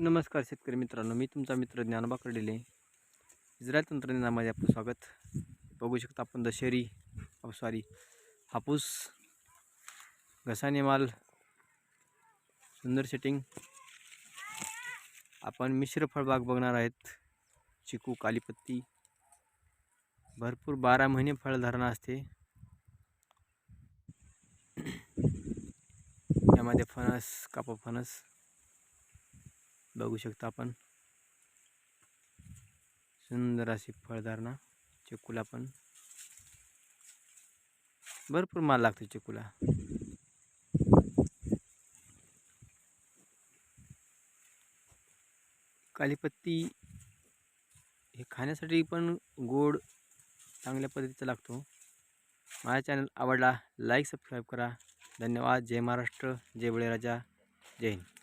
नमस्कार शेतकरी मित्रांनो मी तुमचा मित्र ज्ञानबा कर्डिले इस्रायल तंत्रज्ञानामध्ये आपलं स्वागत. बघू शकता आपण दशेरी सॉरी हापूस घसाने माल सुंदर सेटिंग आपण मिश्र फळबाग बघणार आहेत. चिकू कालीपत्ती भरपूर बारा महिने फळधारणा असते. यामध्ये फणस कापा फणस बघू शकता आपण. सुंदर अशी फळधारणा चिकूला पण. भरपूर माल लागतो चिकूला. कालीपत्ती हे खाण्यासाठी पण गोड चांगल्या पद्धतीचा लागतो. माझा चॅनल आवडला लाईक सबस्क्राईब करा. धन्यवाद. जय महाराष्ट्र. जय बळीराजा. जय हिंद.